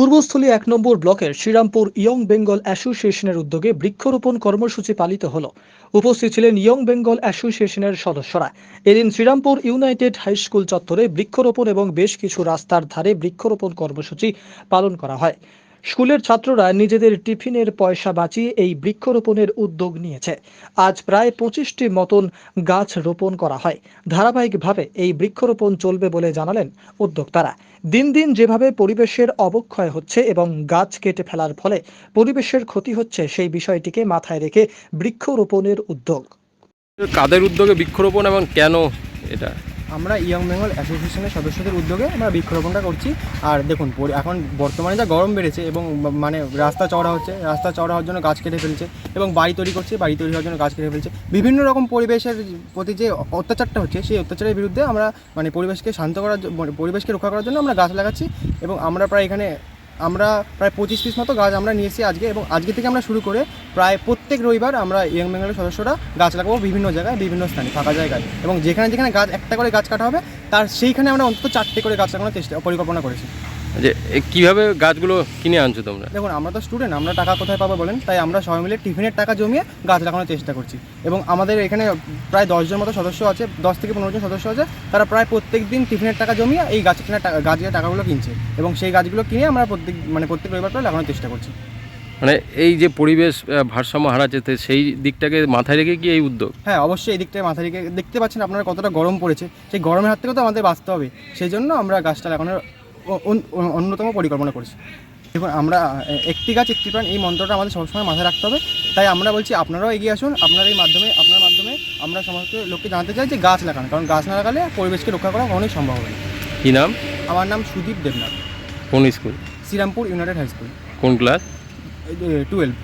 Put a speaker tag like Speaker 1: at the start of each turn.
Speaker 1: পূর্বস্থলী এক নম্বর ব্লকের শ্রীরামপুর ইয়ং বেঙ্গল অ্যাসোসিয়েশনের উদ্যোগে বৃক্ষরোপণ কর্মসূচি পালিত হল। উপস্থিত ছিলেন ইয়ং বেঙ্গল অ্যাসোসিয়েশনের সদস্যরা। এদিন শ্রীরামপুর ইউনাইটেড হাই স্কুল চত্বরে বৃক্ষরোপণ এবং বেশ কিছু রাস্তার ধারে বৃক্ষরোপণ কর্মসূচি পালন করা হয়। স্কুলের ছাত্ররা নিজেদের টিফিনের পয়সা বাঁচিয়ে এই বৃক্ষরোপণের উদ্যোগ নিয়েছে। আজ প্রায় পঁচিশটি মতন গাছ রোপণ করা হয়। ধারাবাহিকভাবে এই বৃক্ষরোপণ চলবে বলে জানালেন উদ্যোক্তারা। দিন দিন যেভাবে পরিবেশের অবক্ষয় হচ্ছে এবং গাছ কেটে ফেলার ফলে পরিবেশের ক্ষতি হচ্ছে, সেই বিষয়টিকে মাথায় রেখে বৃক্ষরোপণের উদ্যোগ।
Speaker 2: কাদের উদ্যোগে বৃক্ষরোপণ এবং কেন এটা?
Speaker 3: আমরা ইয়ং বেঙ্গল অ্যাসোসিয়েশনের সদস্যদের উদ্যোগে আমরা বৃক্ষরোপণটা করছি। আর দেখুন এখন বর্তমানে যা গরম বেড়েছে এবং মানে রাস্তা চওড়া হচ্ছে, রাস্তা চওড়া হওয়ার জন্য গাছ কেটে ফেলছে এবং বাড়ি তৈরি করছে, বাড়ি তৈরি হওয়ার জন্য গাছ কেটে ফেলছে। বিভিন্ন রকম পরিবেশের প্রতি যে অত্যাচারটা হচ্ছে, সেই অত্যাচারের বিরুদ্ধে আমরা মানে পরিবেশকে শান্ত করার মানে পরিবেশকে রক্ষা করার জন্য আমরা গাছ লাগাচ্ছি এবং আমরা প্রায় এখানে আমরা প্রায় পঁচিশ পিস মতো গাছ আমরা নিয়েছি আজকে এবং আজকে থেকে আমরা শুরু করে প্রায় প্রত্যেক রবিবার আমরা ইয়ং বেঙ্গলের সদস্যরা গাছ লাগাবো বিভিন্ন জায়গায়, বিভিন্ন স্থানে, ফাঁকা জায়গায়। এবং যেখানে যেখানে গাছ, একটা করে গাছ কাটা হবে, তার সেইখানে আমরা অন্তত চারটে করে গাছ লাগানোর চেষ্টা, পরিকল্পনা করেছি।
Speaker 2: যে কীভাবে গাছগুলো কিনে আনছো তোমরা?
Speaker 3: দেখুন আমরা তো স্টুডেন্ট আমরা টাকা কোথায় পাবো বলেন? তাই আমরা সবাই মিলে টিফিনের টাকা জমিয়ে গাছ লাগানোর চেষ্টা করছি। এবং আমাদের এখানে প্রায় দশজন মতো সদস্য আছে দশ থেকে পনেরো জন সদস্য আছে তারা প্রায় প্রত্যেক দিন টিফিনের টাকা জমিয়ে এই গাছ কেনার টাকা গাছের টাকাগুলো কিনছে। এবং সেই গাছগুলো কিনে আমরা প্রত্যেক মানে প্রত্যেক রবিবার করে লাগানোর চেষ্টা করছি।
Speaker 2: মানে এই যে পরিবেশ ভারসাম্য হারাচ্ছে সেই দিকটাকে মাথায় রেখে কি এই উদ্যোগ?
Speaker 3: হ্যাঁ অবশ্যই এই দিকটায় মাথা রেখে দেখতে পাচ্ছেন আপনারা কতটা গরম পড়েছে। সেই গরমের হাত থেকেও তো আমাদের বাঁচতে হবে। সেই জন্য আমরা গাছটা লাগানোর অন্যতম পরিকল্পনা করেছি। দেখুন আমরা একটি গাছ একটি প্রাণ এই মন্ত্রটা আমাদের সবসময় মাথায় রাখতে হবে। তাই আমরা বলছি আপনারাও এগিয়ে আসুন। আপনার এই মাধ্যমে আপনার মাধ্যমে আমরা সমস্ত লোককে জানতে চাই যে গাছ লাগান। কারণ গাছ না লাগালে পরিবেশকে রক্ষা করা অনেক সম্ভব হবে না।
Speaker 2: কি নাম?
Speaker 3: আমার নাম সুদীপ দেবনাথ।
Speaker 2: কোন school?
Speaker 3: Srirampur United High School.
Speaker 2: কোন ক্লাস?
Speaker 3: টুয়েলভ।